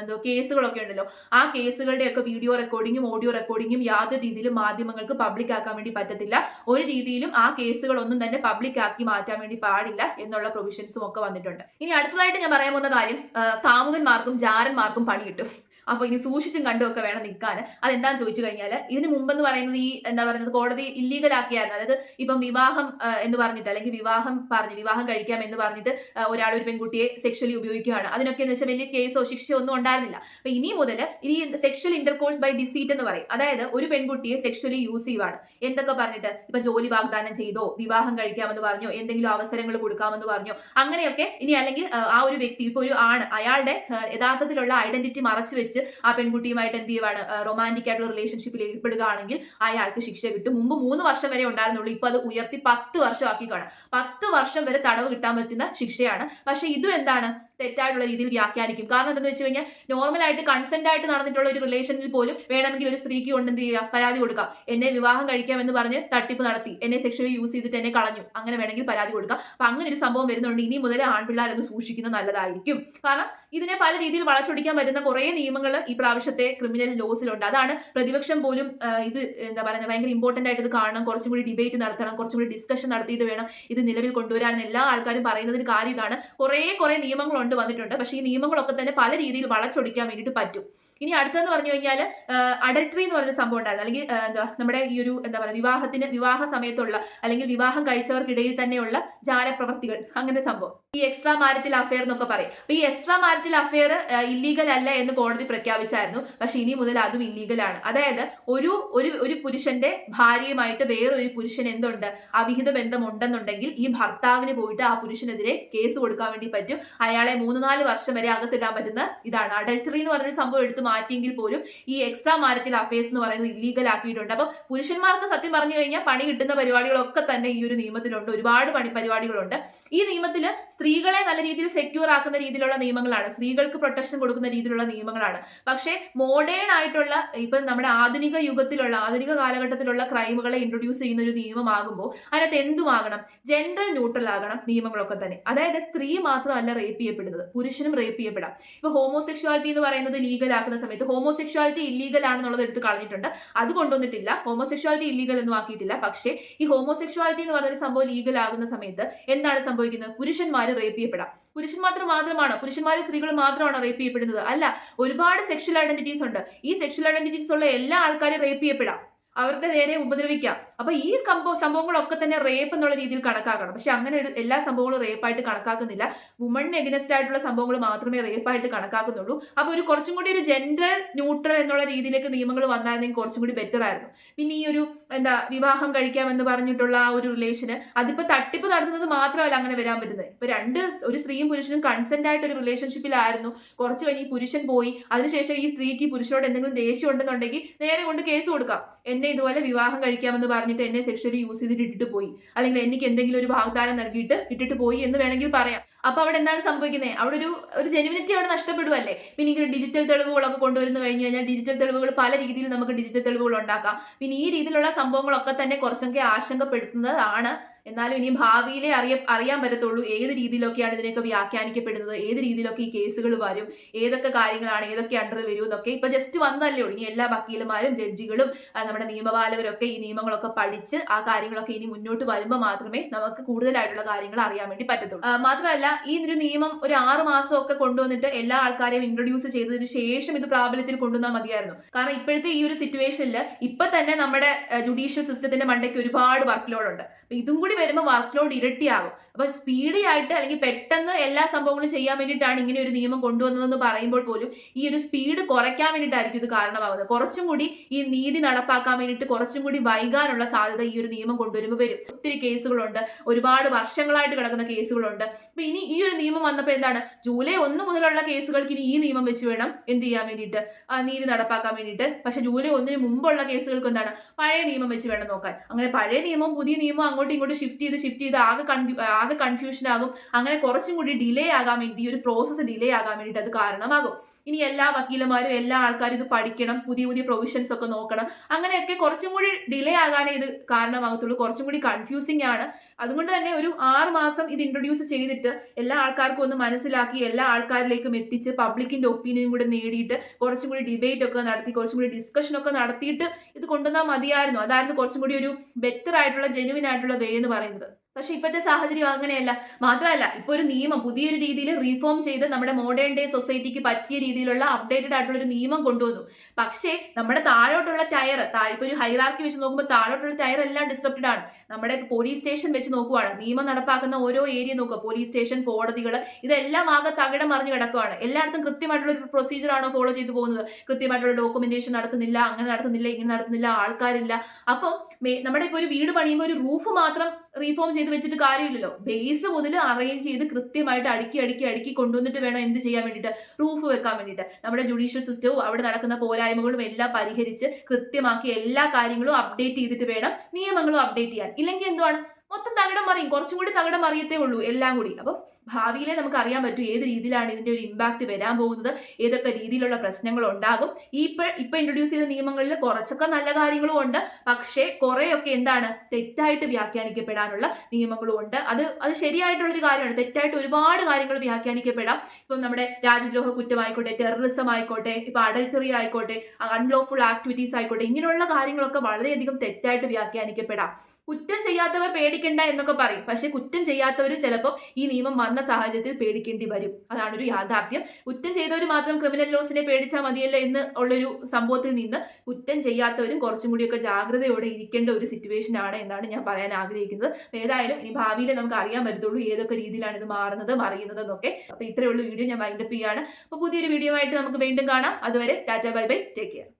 എന്തോ കേസുകളൊക്കെ ഉണ്ടല്ലോ. ആ കേസുകളുടെയൊക്കെ വീഡിയോ റെക്കോർഡിങ്ങും ഓഡിയോ റെക്കോർഡിങ്ങും യാതൊരു രീതിയിലും മാധ്യമങ്ങൾക്ക് പബ്ലിക് ആക്കാൻ വേണ്ടി പറ്റത്തില്ല. ഒരു രീതിയിലും ആ കേസുകളൊന്നും തന്നെ പബ്ലിക് ആക്കി മാറ്റാൻ വേണ്ടി പാടില്ല എന്നുള്ള പ്രൊവിഷൻസും ഒക്കെ വന്നിട്ടുണ്ട്. ഇനി അടുത്തതായിട്ട് ഞാൻ പറയാൻ പോകുന്ന കാര്യം കാമുകന്മാർക്കും ജാരന്മാർക്കും പണി കിട്ടും. അപ്പോൾ ഇനി സൂക്ഷിച്ചും കണ്ടും ഒക്കെ വേണം നിൽക്കാൻ അതെന്താന്ന് ചോദിച്ചു കഴിഞ്ഞാൽ ഇതിന് മുമ്പെന്ന് പറയുന്നത് ഈ എന്താ പറയുന്നത് കോടതി ഇല്ലീഗൽ ആക്കിയായിരുന്നു. അതായത് ഇപ്പം വിവാഹം എന്ന് പറഞ്ഞിട്ട് അല്ലെങ്കിൽ വിവാഹം പറഞ്ഞ് വിവാഹം കഴിക്കാം എന്ന് പറഞ്ഞിട്ട് ഒരാൾ ഒരു പെൺകുട്ടിയെ സെക്ഷലി ഉപയോഗിക്കുകയാണ്. അതിനൊക്കെ എന്ന് വെച്ചാൽ വലിയ കേസോ ശിക്ഷയോ ഒന്നും ഉണ്ടായിരുന്നില്ല. അപ്പൊ ഇനി മുതൽ ഈ സെക്ഷൽ ഇന്റർകോഴ്സ് ബൈ ഡിസീറ്റ് എന്ന് പറയും. അതായത് ഒരു പെൺകുട്ടിയെ സെക്ഷലി യൂസ് ചെയ്യുവാണ്. എന്തൊക്കെ പറഞ്ഞിട്ട്? ഇപ്പൊ ജോലി വാഗ്ദാനം ചെയ്തോ വിവാഹം കഴിക്കാമെന്ന് പറഞ്ഞോ എന്തെങ്കിലും അവസരങ്ങൾ കൊടുക്കാമെന്ന് പറഞ്ഞോ അങ്ങനെയൊക്കെ ഇനി അല്ലെങ്കിൽ ആ ഒരു വ്യക്തി ഇപ്പൊ ഒരു ആണ് അയാളുടെ യഥാർത്ഥത്തിലുള്ള ഐഡന്റിറ്റി മറച്ചു വെച്ച് ആ പെൺകുട്ടിയുമായിട്ട് എന്ത് ചെയ്യുവാണ്? റൊമാന്റിക് ആയിട്ടുള്ള റിലേഷൻഷിപ്പിൽ ഏർപ്പെടുകയാണെങ്കിൽ അയാൾക്ക് ശിക്ഷ കിട്ടും. മുമ്പ് മൂന്ന് വർഷം വരെ ഉണ്ടായിരുന്നുള്ളൂ. ഇപ്പൊ അത് ഉയർത്തി പത്ത് വർഷമാക്കി കാണാം. പത്ത് വർഷം വരെ തടവ് കിട്ടാൻ പറ്റുന്ന ശിക്ഷയാണ്. പക്ഷെ ഇതും എന്താണ്? തെറ്റായിട്ടുള്ള രീതിയിൽ വ്യാഖ്യാനിക്കും. കാരണം എന്താണെന്ന് വെച്ച് കഴിഞ്ഞാൽ നോർമലായിട്ട് കൺസെന്റ് ആയിട്ട് നടന്നിട്ടുള്ള ഒരു റിലേഷനിൽ പോലും വേണമെങ്കിൽ ഒരു സ്ത്രീക്ക് കൊണ്ട് എന്ത് ചെയ്യുക പരാതി കൊടുക്കാം. എന്നെ വിവാഹം കഴിക്കാമെന്ന് പറഞ്ഞ് തട്ടിപ്പ് നടത്തി. എന്നെ സെക്ഷലി യൂസ് ചെയ്തിട്ട് എന്നെ കളഞ്ഞു. അങ്ങനെ വേണമെങ്കിൽ പരാതി കൊടുക്കാം. അപ്പൊ അങ്ങനെ ഒരു സംഭവം വരുന്നുണ്ട്. ഇനി മുതൽ ആൺപിള്ളേരൊന്ന് സൂക്ഷിക്കുന്നത് നല്ലതായിരിക്കും. കാരണം ഇതിനെ പല രീതിയിൽ വളച്ചൊടിക്കാൻ പറ്റുന്ന കുറേ നിയമങ്ങൾ ഈ പ്രാവശ്യത്തെ ക്രിമിനൽ ലോസിലുണ്ട് അതാണ് പ്രതിപക്ഷം പോലും ഇത് എന്താ പറയുക ഭയങ്കര ഇമ്പോർട്ടന്റ് ആയിട്ട് ഇത് കാണണം. കുറച്ചും കൂടി ഡിബേറ്റ് നടത്തണം. കുറച്ചും കൂടി ഡിസ്കഷൻ നടത്തിയിട്ട് വേണം ഇത് നിലവിൽ കൊണ്ടുവരാൻ. എല്ലാ ആൾക്കാരും പറയുന്നതിന് കാര്യം ഇതാണ്. കുറേ കുറേ നിയമങ്ങളുണ്ട്. വന്നിട്ടുണ്ട്. പക്ഷേ ഈ നിയമങ്ങളൊക്കെ തന്നെ പല രീതിയിൽ വളച്ചൊടിക്കാൻ വേണ്ടിയിട്ട് പറ്റും. ഇനി അടുത്തെന്ന് പറഞ്ഞു കഴിഞ്ഞാൽ അഡൽട്രി എന്ന് പറഞ്ഞൊരു സംഭവം ഉണ്ടായിരുന്നു. അല്ലെങ്കിൽ എന്താ നമ്മുടെ ഈ ഒരു എന്താ പറയുക വിവാഹത്തിന് വിവാഹ സമയത്തുള്ള അല്ലെങ്കിൽ വിവാഹം കഴിച്ചവർക്കിടയിൽ തന്നെയുള്ള ജാലപ്രവർത്തികൾ അങ്ങനത്തെ സംഭവം. ഈ എക്സ്ട്രാ മാരിറ്റൽ അഫയർ എന്നൊക്കെ പറയും. അപ്പൊ ഈ എക്സ്ട്രാ മാരിറ്റൽ അഫയർ ഇല്ലീഗൽ അല്ല എന്ന് കോടതി പ്രഖ്യാപിച്ചായിരുന്നു. പക്ഷെ ഇനി മുതൽ അതും ഇല്ലീഗലാണ് അതായത് ഒരു ഒരു ഒരു പുരുഷന്റെ ഭാര്യയുമായിട്ട് വേറൊരു പുരുഷൻ എന്തുണ്ട്? അവിഹിത ബന്ധം ഉണ്ടെന്നുണ്ടെങ്കിൽ ഈ ഭർത്താവിന് പോയിട്ട് ആ പുരുഷനെതിരെ കേസ് കൊടുക്കാൻ വേണ്ടി പറ്റും. അയാളെ മൂന്ന് നാല് വർഷം വരെ അകത്തിടാൻ പറ്റുന്ന ഇതാണ്. അഡൽട്ടറി എന്ന് പറഞ്ഞൊരു സംഭവം എടുത്തു മാറ്റിയെങ്കിൽ പോലും ഈ എക്സ്ട്രാ മാരത്തിൽ അഫയേഴ്സ് എന്ന് പറയുന്നത് ഇല്ലീഗൽ ആക്കിയിട്ടുണ്ട്. അപ്പം പുരുഷന്മാർക്ക് സത്യം പറഞ്ഞു കഴിഞ്ഞാൽ പണി കിട്ടുന്ന പരിപാടികളൊക്കെ തന്നെ ഈ ഒരു നിയമത്തിലുണ്ട്. ഒരുപാട് പണി പരിപാടികളുണ്ട്. ഈ നിയമത്തിൽ സ്ത്രീകളെ നല്ല രീതിയിൽ സെക്യൂർ ആക്കുന്ന രീതിയിലുള്ള നിയമങ്ങളാണ്. സ്ത്രീകൾക്ക് പ്രൊട്ടക്ഷൻ കൊടുക്കുന്ന രീതിയിലുള്ള നിയമങ്ങളാണ്. പക്ഷേ മോഡേൺ ആയിട്ടുള്ള ഇപ്പം നമ്മുടെ ആധുനിക യുഗത്തിലുള്ള ആധുനിക കാലഘട്ടത്തിലുള്ള ക്രൈമുകളെ ഇൻട്രൊഡ്യൂസ് ചെയ്യുന്ന ഒരു നിയമമാകുമ്പോൾ അതിനകത്ത് എന്തുമാകണം? ജെൻഡർ ന്യൂട്രൽ ആകണം നിയമങ്ങളൊക്കെ തന്നെ. അതായത് സ്ത്രീ മാത്രമല്ല റേപ്പ് ചെയ്യപ്പെടുന്നത്. പുരുഷനും റേപ്പ് ചെയ്യപ്പെടാം. ഇപ്പൊ ഹോമോസെക്ഷുവാലിറ്റി എന്ന് പറയുന്നത് ലീഗൽ ആക്കുന്ന സമയത്ത് ഹോമോസെക്ഷുവാലിറ്റി ഇല്ലീഗൽ ആണെന്നുള്ളത് എടുത്ത് കളഞ്ഞിട്ടുണ്ട്. അത് കൊണ്ടുവന്നിട്ടില്ല. ഹോമോസെക്ഷുവാലിറ്റി ഇല്ലീഗൽ ഒന്നും ആക്കിയിട്ടില്ല. പക്ഷേ ഈ ഹോമോസെക്ഷുവാലിറ്റി എന്ന് പറഞ്ഞൊരു സംഭവം ലീഗൽ ആകുന്ന സമയത്ത് എന്താണ് സംഭവിക്കുന്നത്? പുരുഷന്മാർ റേപ്പ് ചെയ്യപ്പെടാം. പുരുഷന്മാർ മാത്രമാണ്? പുരുഷന്മാർ സ്ത്രീകൾ മാത്രമാണ് റേപ്പ് ചെയ്യപ്പെടുന്നത്? അല്ല ഒരുപാട് സെക്ഷൽ ഐഡന്റിറ്റീസ് ഉണ്ട്. ഈ സെക്ഷൽ ഐഡന്റിറ്റീസ് ഉള്ള എല്ലാ ആൾക്കാരും റേപ്പ് ചെയ്യപ്പെടാം. അവരുടെ നേരെ ഉപദ്രവിക്കാം. അപ്പൊ ഈ സംഭവ സംഭവങ്ങളൊക്കെ തന്നെ റേപ്പ് എന്നുള്ള രീതിയിൽ കണക്കാക്കണം. പക്ഷെ അങ്ങനെ എല്ലാ സംഭവങ്ങളും റേപ്പായിട്ട് കണക്കാക്കുന്നില്ല. വുമൺ എഗനസ്റ്റ് ആയിട്ടുള്ള സംഭവങ്ങൾ മാത്രമേ റേപ്പായിട്ട് കണക്കാക്കുന്നുള്ളൂ. അപ്പൊ ഒരു കുറച്ചും കൂടി ഒരു ജെൻഡർ ന്യൂട്രൽ എന്നുള്ള രീതിയിലേക്ക് നിയമങ്ങൾ വന്നായിരുന്നെങ്കിൽ കുറച്ചും കൂടി ബെറ്റർ ആയിരുന്നു. പിന്നെ ഈ ഒരു എന്താ വിവാഹം കഴിക്കാമെന്ന് പറഞ്ഞിട്ടുള്ള ആ ഒരു റിലേഷന് അതിപ്പോ തട്ടിപ്പ് നടത്തുന്നത് മാത്രമല്ല അങ്ങനെ വരാൻ പറ്റുന്നത്. ഇപ്പൊ രണ്ട് ഒരു സ്ത്രീയും പുരുഷനും കൺസെന്റ് ആയിട്ട് ഒരു റിലേഷൻഷിപ്പിലായിരുന്നു കുറച്ച് കഴിഞ്ഞ് പുരുഷൻ പോയി. അതിനുശേഷം ഈ സ്ത്രീക്ക് പുരുഷനോട് എന്തെങ്കിലും ദേഷ്യം ഉണ്ടെന്നുണ്ടെങ്കിൽ നേരെ കൊണ്ട് കേസ് കൊടുക്കാം. എന്നെ ഇതുപോലെ വിവാഹം കഴിക്കാമെന്ന് പറഞ്ഞിട്ട് എന്നെ സെക്ഷലി യൂസ് ചെയ്തിട്ട് ഇട്ടിട്ട് പോയി. അല്ലെങ്കിൽ എനിക്ക് എന്തെങ്കിലും ഒരു വാഗ്ദാനം നൽകിയിട്ട് ഇട്ടിട്ട് പോയി എന്ന് വേണമെങ്കിൽ പറയാം. അപ്പൊ അവിടെ എന്താണ് സംഭവിക്കുന്നത് അവിടെ ഒരു ഒരു ജെനുവിനിറ്റി അവിടെ നഷ്ടപ്പെടുവല്ലേ? പിന്നെ ഇങ്ങനെ ഡിജിറ്റൽ തെളിവുകളൊക്കെ കൊണ്ടുവരുന്നു കഴിഞ്ഞു കഴിഞ്ഞാൽ ഡിജിറ്റൽ തെളിവുകൾ പല രീതിയിൽ നമുക്ക് ഡിജിറ്റൽ തെളിവുകൾ ഉണ്ടാക്കാം. പിന്നെ ഈ രീതിയിലുള്ള സംഭവങ്ങളൊക്കെ തന്നെ കുറച്ചൊക്കെ ആശങ്കപ്പെടുത്തുന്നതാണ് എന്നാലും ഇനി ഭാവിയിലെ അറിയ അറിയാൻ പറ്റത്തുള്ളൂ ഏത് രീതിയിലൊക്കെയാണ് ഇതിനൊക്കെ വ്യാഖ്യാനിക്കപ്പെടുന്നത് ഏത് രീതിയിലൊക്കെ ഈ കേസുകൾ വരും ഏതൊക്കെ കാര്യങ്ങളാണ് ഏതൊക്കെ അണ്ടർ വരും എന്നൊക്കെ. ഇപ്പൊ ജസ്റ്റ് വന്നല്ലേ ഉള്ളൂ. ഇനി എല്ലാ വക്കീലന്മാരും ജഡ്ജികളും നമ്മുടെ നിയമപാലകരൊക്കെ ഈ നിയമങ്ങളൊക്കെ പഠിച്ച് ആ കാര്യങ്ങളൊക്കെ ഇനി മുന്നോട്ട് വരുമ്പോൾ മാത്രമേ നമുക്ക് കൂടുതലായിട്ടുള്ള കാര്യങ്ങൾ അറിയാൻ വേണ്ടി പറ്റത്തുള്ളൂ. മാത്രമല്ല ഈ ഒരു നിയമം ഒരു ആറ് മാസം ഒക്കെ കൊണ്ടുവന്നിട്ട് എല്ലാ ആൾക്കാരെയും ഇൻട്രൊഡ്യൂസ് ചെയ്തതിന് ശേഷം ഇത് പ്രാബല്യത്തിൽ കൊണ്ടുവന്നാൽ മതിയായിരുന്നു. കാരണം ഇപ്പോഴത്തെ ഈ ഒരു സിറ്റുവേഷനിൽ ഇപ്പൊ തന്നെ നമ്മുടെ ജുഡീഷ്യൽ സിസ്റ്റത്തിന്റെ മണ്ടയ്ക്ക് ഒരുപാട് വർക്ക് ലോഡ് ഉണ്ട് ഇതും കൂടി വരുമ്പോൾ വർക്ക് ലോഡ് ഇരട്ടിയാകും. അപ്പൊ സ്പീഡി ആയിട്ട് അല്ലെങ്കിൽ പെട്ടെന്ന് എല്ലാ സംഭവങ്ങളും ചെയ്യാൻ വേണ്ടിയിട്ടാണ് ഇങ്ങനെ ഒരു നിയമം കൊണ്ടുവന്നതെന്ന് പറയുമ്പോൾ പോലും ഈ ഒരു സ്പീഡ് കുറയ്ക്കാൻ വേണ്ടിയിട്ടായിരിക്കും ഇത് കാരണമാകുന്നത്. കുറച്ചും കൂടി ഈ നീതി നടപ്പാക്കാൻ വേണ്ടിയിട്ട് കുറച്ചും കൂടി വൈകാനുള്ള സാധ്യത ഈ ഒരു നിയമം കൊണ്ടുവരുമ്പോൾ വരും. ഒത്തിരി കേസുകളുണ്ട്. ഒരുപാട് വർഷങ്ങളായിട്ട് കിടക്കുന്ന കേസുകളുണ്ട്. അപ്പൊ ഇനി ഈ ഒരു നിയമം വന്നപ്പോൾ എന്താണ്? ജൂലൈ ഒന്ന് മുതലുള്ള കേസുകൾക്ക് ഇനി ഈ നിയമം വെച്ച് വേണം എന്ത് ചെയ്യാൻ വേണ്ടിയിട്ട്? നീതി നടപ്പാക്കാൻ വേണ്ടിയിട്ട്. പക്ഷെ ജൂലൈ ഒന്നിന് മുമ്പുള്ള കേസുകൾക്ക് എന്താണ്? പഴയ നിയമം വെച്ച് വേണം നോക്കാൻ. അങ്ങനെ പഴയ നിയമവും പുതിയ നിയമവും അങ്ങോട്ടും ഇങ്ങോട്ടും ഷിഫ്റ്റ് ചെയ്ത് ഷിഫ്റ്റ് ചെയ്ത് ആകെ കൺഫ്യൂ ആകെ കൺഫ്യൂഷൻ ആകും. അങ്ങനെ കുറച്ചും കൂടി ഡിലേ ആകാൻ വേണ്ടി ഈ ഒരു പ്രോസസ്സ് ഡിലേ ആകാൻ വേണ്ടിയിട്ട് അത് കാരണമാകും. ഇനി എല്ലാ വക്കീലന്മാരും എല്ലാ ആൾക്കാരും ഇത് പഠിക്കണം പുതിയ പുതിയ പ്രൊവിഷൻസ് ഒക്കെ നോക്കണം. അങ്ങനെയൊക്കെ കുറച്ചും കൂടി ഡിലേ ആകാനേ ഇത് കാരണമാകത്തുള്ളൂ. കുറച്ചും കൂടി കൺഫ്യൂസിങ് ആണ്. അതുകൊണ്ട് തന്നെ ഒരു ആറ് മാസം ഇത് ഇൻട്രൊഡ്യൂസ് ചെയ്തിട്ട് എല്ലാ ആൾക്കാർക്കും ഒന്ന് മനസ്സിലാക്കി എല്ലാ ആൾക്കാരിലേക്കും എത്തിച്ച് പബ്ലിക്കിന്റെ ഒപ്പീനിയൻ കൂടെ നേടിയിട്ട് കുറച്ചും കൂടി ഡിബേറ്റ് ഒക്കെ നടത്തി കുറച്ചും കൂടി ഡിസ്കഷൻ ഒക്കെ നടത്തിയിട്ട് ഇത് കൊണ്ടുവന്നാൽ മതിയായിരുന്നു. അതായിരുന്നു കുറച്ചും കൂടി ഒരു ബെറ്റർ ആയിട്ടുള്ള ജെനുവിൻ ആയിട്ടുള്ള വേ എന്ന് പറയുന്നത്. പക്ഷെ ഇപ്പോഴത്തെ സാഹചര്യം അങ്ങനെയല്ല. മാത്രമല്ല ഇപ്പോൾ ഒരു നിയമം പുതിയൊരു രീതിയിൽ റീഫോം ചെയ്ത് നമ്മുടെ മോഡേൺ ഡേ സൊസൈറ്റിക്ക് പറ്റിയ രീതിയിലുള്ള അപ്ഡേറ്റഡ് ആയിട്ടുള്ള ഒരു നിയമം കൊണ്ടുവന്നു. പക്ഷേ നമ്മുടെ താഴോട്ടുള്ള ടയർ ഇപ്പൊ ഒരു ഹൈറാർക്കി വെച്ച് നോക്കുമ്പോൾ താഴോട്ടുള്ള ടയർ എല്ലാം ഡിസ്ട്രപ്റ്റഡ് ആണ്. നമ്മുടെ പോലീസ് സ്റ്റേഷൻ വെച്ച് നോക്കുവാണ്. നിയമം നടപ്പാക്കുന്ന ഓരോ ഏരിയ നോക്കുക. പോലീസ് സ്റ്റേഷൻ കോടതികൾ ഇതെല്ലാം ആകെ തകിടം മറിഞ്ഞ് കിടക്കുകയാണ് എല്ലായിടത്തും കൃത്യമായിട്ടുള്ള ഒരു പ്രൊസീജിയർ ആണോ ഫോളോ ചെയ്തു പോകുന്നത്? കൃത്യമായിട്ടുള്ള ഡോക്യുമെന്റേഷൻ നടത്തുന്നില്ല അങ്ങനെ നടത്തുന്നില്ല ഇങ്ങനെ നടത്തുന്നില്ല ആൾക്കാരില്ല. അപ്പം നമ്മുടെ ഇപ്പോൾ ഒരു വീട് പണിയുമ്പോൾ ഒരു റൂഫ് മാത്രം റീഫോം ചെയ്ത് വെച്ചിട്ട് കാര്യമില്ലല്ലോ. ബേസ് മുതൽ അറേഞ്ച് ചെയ്ത് കൃത്യമായിട്ട് അടുക്കി അടുക്കി അടുക്കി കൊണ്ടുവന്നിട്ട് വേണം എന്ത് ചെയ്യാൻ വേണ്ടിയിട്ട്? റൂഫ് വെക്കാൻ വേണ്ടിയിട്ട്. നമ്മുടെ ജുഡീഷ്യൽ സിസ്റ്റവും അവിടെ നടക്കുന്ന പോരായ്മകളും എല്ലാം പരിഹരിച്ച് കൃത്യമാക്കി എല്ലാ കാര്യങ്ങളും അപ്ഡേറ്റ് ചെയ്തിട്ട് വേണം നിയമങ്ങളും അപ്ഡേറ്റ് ചെയ്യാൻ. ഇല്ലെങ്കിൽ എന്തുവാണ്? മൊത്തം തകിടം മറിയും. കുറച്ചും കൂടി തകിടം മറിയത്തേ ഉള്ളൂ. എല്ലാം കൂടി. അപ്പം ഭാവിയിലെ നമുക്ക് അറിയാൻ പറ്റും ഏത് രീതിയിലാണ് ഇതിന്റെ ഒരു ഇമ്പാക്ട് വരാൻ പോകുന്നത് ഏതൊക്കെ രീതിയിലുള്ള പ്രശ്നങ്ങൾ ഉണ്ടാകും ഈ ഇപ്പൊ ഇൻട്രൊഡ്യൂസ് ചെയ്ത നിയമങ്ങളിൽ കുറച്ചൊക്കെ നല്ല കാര്യങ്ങളും ഉണ്ട്. പക്ഷേ കുറേയൊക്കെ എന്താണ് തെറ്റായിട്ട് വ്യാഖ്യാനിക്കപ്പെടാനുള്ള നിയമങ്ങളും ഉണ്ട്. അത് അത് ശരിയായിട്ടുള്ളൊരു കാര്യമാണ്. തെറ്റായിട്ട് ഒരുപാട് കാര്യങ്ങൾ വ്യാഖ്യാനിക്കപ്പെടാം. ഇപ്പം നമ്മുടെ രാജ്യദ്രോഹ കുറ്റമായിക്കോട്ടെ ടെററിസം ആയിക്കോട്ടെ ഇപ്പൊ അഡൽട്ടറി ആയിക്കോട്ടെ അൺലോഫുൾ ആക്ടിവിറ്റീസ് ആയിക്കോട്ടെ ഇങ്ങനെയുള്ള കാര്യങ്ങളൊക്കെ വളരെയധികം തെറ്റായിട്ട് വ്യാഖ്യാനിക്കപ്പെടാം. കുറ്റം ചെയ്യാത്തവർ പേടിക്കണ്ട എന്നൊക്കെ പറയും. പക്ഷെ കുറ്റം ചെയ്യാത്തവരും ചിലപ്പോൾ ഈ നിയമം വന്ന സാഹചര്യത്തിൽ പേടിക്കേണ്ടി വരും. അതാണ് ഒരു യാഥാർത്ഥ്യം. കുറ്റം ചെയ്തവർ മാത്രം ക്രിമിനൽ ലോസിനെ പേടിച്ചാൽ മതിയല്ലോ എന്ന് ഉള്ളൊരു സംഭവത്തിൽ നിന്ന് കുറ്റം ചെയ്യാത്തവരും കുറച്ചും കൂടിയൊക്കെ ജാഗ്രതയോടെ ഇരിക്കേണ്ട ഒരു സിറ്റുവേഷൻ ആണ് എന്നാണ് ഞാൻ പറയാൻ ആഗ്രഹിക്കുന്നത്. ഏതായാലും ഇനി ഭാവിയിൽ നമുക്ക് അറിയാൻ പറ്റത്തുള്ളൂ ഏതൊക്കെ രീതിയിലാണ് ഇത് മാറുന്നത് മറിയുന്നത് എന്നൊക്കെ അപ്പൊ ഇത്രയുള്ള വീഡിയോ ഞാൻ വൈൻഡപ്പ് ചെയ്യാണ്. അപ്പൊ പുതിയൊരു വീഡിയോ ആയിട്ട് നമുക്ക് വീണ്ടും കാണാം. അതുവരെ tata bye bye. Take care